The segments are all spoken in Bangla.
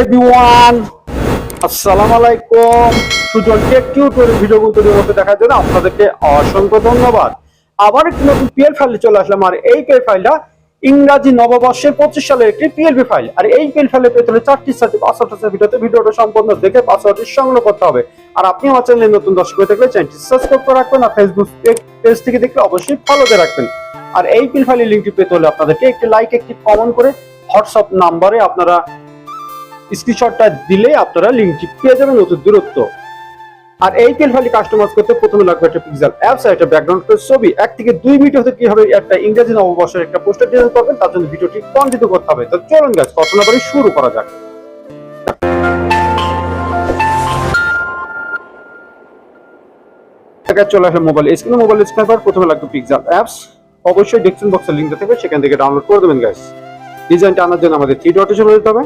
এভরিওয়ান আসসালামু আলাইকুম সুজন টেক টিউটোরিয়াল দেখার জন্য আপনাদেরকে অসংখ্য ধন্যবাদ। আবার একটি নতুন পিএল ফাইলে চলে আসলাম, আর এই পিএল ফাইলটা ইংরাজি নববর্ষের পঁচিশ সালের একটি ফাইল আর এই পিএল ফাইলে চারটি সাথে ভিডিওতে ভিডিওটা সম্পূর্ণ দেখে পাসওয়ার্ডটি সংগ্রহ করতে হবে। আর আপনি আমার চ্যানেলে নতুন দর্শক হয়ে থাকলে চ্যানেলটি সাবস্ক্রাইব করে রাখবেন, আর ফেসবুক পেজ থেকে দেখলে অবশ্যই ফলো রাখবেন। আর এই পিএল ফাইলের লিঙ্কটি পেতে হলে আপনাদেরকে একটি লাইক একটি কমেন্ট করে হোয়াটসঅ্যাপ নাম্বারে আপনারা স্ক্রিনশটটা দিলে আপনারা লিঙ্কটি পেয়ে যাবেন অতি দূরত্ব। আর এই তেল ফাইলটি কাস্টমাইজ করতে প্রথমে লাগবে একটা পিক্সেল অ্যাপস আর একটা ব্যাকগ্রাউন্ড ছবি। এক থেকে দুই মিনিট হতে কীভাবে একটা ইংরেজি নববর্ষের একটা পোস্টার ডিজাইন করবেন, তার জন্য ভিডিওটি কন্টিনিউ করতে হবে। তো চলুন গাছ কথা না শুরু করা যাক। জায়গায় চলে আসলে মোবাইল স্ক্রিনে মোবাইল স্ক্রিন পর প্রথমে লাগবে পিক্সেল অ্যাপস অবশ্যই ডেসক্রিপশন বক্সের লিঙ্ক থাকবে, সেখান থেকে ডাউনলোড করে দেবেন গাইস ডিজাইনটা আনার জন্য আমাদের থ্রি ডটে চলে যেতে হবে।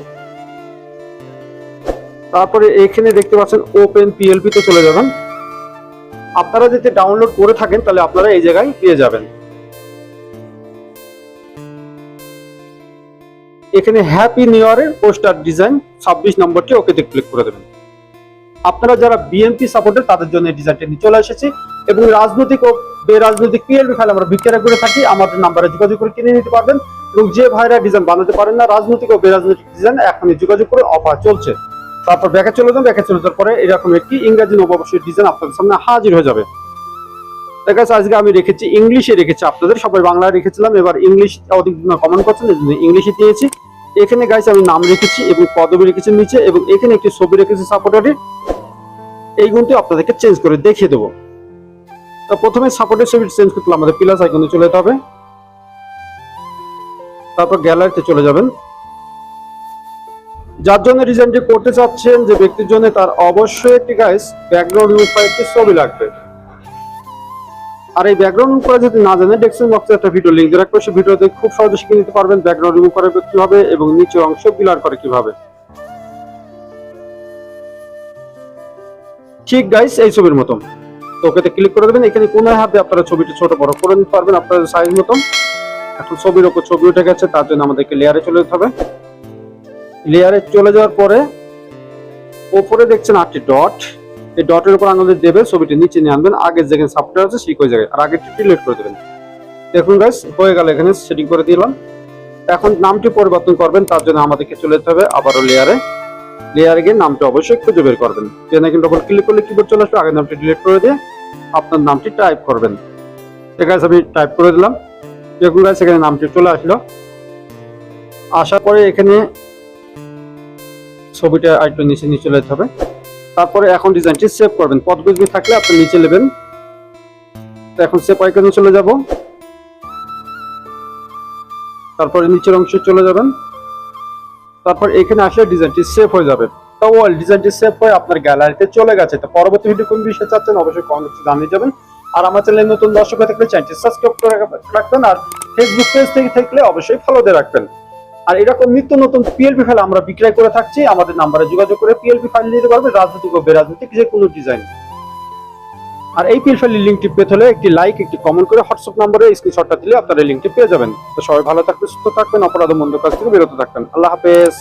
তারপরে এখানে দেখতে পাচ্ছেন ওপেন পিএলপি তে চলে যাবেন। আপনারা যদি ডাউনলোড করে থাকেন, তাহলে আপনারা এই জায়গায় পেয়ে যাবেন। এখানে হ্যাপি নিউ ইয়ারের পোস্টার ডিজাইন ছাব্বিশ নম্বরটি ওকেতে ক্লিক করে দেবেন। আপনারা যারা বিএনপি সাপোর্টের তাদের জন্য ডিজাইনটা নিয়ে চলে এসেছি এবং রাজনৈতিক ও বেরাজনৈতিক পিএলপি ফাইল আমরা বিক্রয় করে থাকি, আমাদের নাম্বারে যোগাযোগ করে কিনে নিতে পারবেন এবং যে ভাইরা ডিজাইন বানাতে পারেন না, রাজনৈতিক ও বেরাজনৈতিক ডিজাইন এখনই যোগাযোগ করে অফার চলছে। তারপর ব্যাকে চলে যান, ব্যাকে চলে যাওয়ার পরে এরকম একটি ইংরেজি নববর্ষের ডিজাইন আপনাদের সামনে হাজির হয়ে যাবে। দেখা যাচ্ছে আজকে আমি রেখেছি, ইংলিশে রেখেছি আপনাদের, সবাই বাংলায় রেখেছিলাম, এবার ইংলিশ অধিক কমেন্ট করছেন এই জন্য ইংলিশে দিয়েছি। এখানে গাইছে আমি নাম রেখেছি এবং পদবি রেখেছি নিচে, এবং এখানে একটি ছবি রেখেছি সাপোর্টারের এই গুণটি আপনাদেরকে চেঞ্জ করে দেখিয়ে দেবো। তো প্রথমে সাপোর্টের ছবি চেঞ্জ করতে আমাদের প্লাস আইকনে চলে যেতে হবে। তারপর গ্যালারিতে চলে যাবেন। যার জন্য ডিজাইনটি করতে চাচ্ছেন যে ব্যক্তির জন্য তার অবশ্যই একটি গাইস ব্যাকগ্রাউন্ড করার একটি ছবি লাগবে। আর এই ব্যাকগ্রাউন্ড রিমুভ যদি না জানেন ডেসক্রিপশন বক্সে একটা ভিডিও লিংক দিয়ে রাখব। সেই ভিডিওতে খুব সহজে শিখে নিতে পারবেন ব্যাকগ্রাউন্ড রিমুভ করা কীভাবে এবং নিচের অংশ বিলার করে কীভাবে। ঠিক গাইস এই ছবির মতন। তো ওকেতে ক্লিক করে দেবেন। এখানে কোন হাতে আপনারা ছবিটি ছোট বড় করে নিতে পারবেন, আপনাদের সাইজ মতন। এখন ছবির ওপর ছবি উঠে গেছে, তার জন্য আমাদেরকে লেয়ারে চলে যেতে হবে। লেয়ারে চলে যাওয়ার পরে ওপরে দেখছেন আটটি ডট এই ডটের উপর আঙুলে দেবে ছবিটি নিচে নিয়ে আনবেন। আগের যেখানে সাবটার আছে সেই ওই জায়গায়। আর আগেরটি ডিলিট করে দেবেন। দেখুন গাইস হয়ে গেল এখানে সেটিং করে দিলাম। এখন নামটি পরিবর্তন করবেন, তার জন্য আমাদেরকে চলে যেতে হবে আবারও লেয়ারে লেয়ারে গিয়ে নামটি অবশ্যই খুঁজে বের করবেন। পেনে কিন্তু ডবল ক্লিক করলে কিবোর্ড চলে আসবে আগের নামটি ডিলিট করে দিয়ে আপনার নামটি টাইপ করবেন। ঠিক আছে আমি টাইপ করে দিলাম। দেখুন গাইস এখানে নামটি চলে আসলো। আসার পরে এখানে ছবিটা আরেকটু নিচে নিয়ে চলে হবে। তারপরে এখন ডিজাইনটি সেভ করবেন। পদগুলি থাকলে আপনি নিচে নেবেন। তো এখন সেভ আইকনে চলে যাব। তারপরে নিচের অংশে চলে যাবেন। তারপর এখানে আসলে ডিজাইনটি সেভ হয়ে যাবে। তো ওয়াল ডিজাইনটি সেভ হয়ে আপনার গ্যালারিতে চলে গেছে। তো পরবর্তী ভিডিও কোন বিষয়ে চাচ্ছেন অবশ্যই কমেন্টে জানিয়ে যাবেন। আর আমার চ্যানেলে নতুন দর্শক হয়ে থাকলে চ্যানেলটি সাবস্ক্রাইব করে রাখবেন। আর ফেসবুক পেজ থেকে থাকলে অবশ্যই ফলো দিয়ে রাখবেন। আর এরকম নিত্য নতুন পিএলপি ফাইল আমরা বিক্রয় করে থাকছি, আমাদের নাম্বারে যোগাযোগ করে পিএলপি ফাইল নিতে পারবে, রাজনৈতিক ও বেরাজনৈতিক যে কোনো ডিজাইন আর এই পিএল ফাইলের লিঙ্কটি পেতে হলে একটি লাইক একটি কমেন্ট করে হোয়াটসঅ্যাপ নাম্বারে স্ক্রিনশটটা দিলে আপনারা লিঙ্কটি পেয়ে যাবেন। তো সবাই ভালো থাকবেন, সুস্থ থাকবেন, অপরাধ মন্দ কাজ থেকে বিরত থাকবেন। আল্লাহ হাফেজ।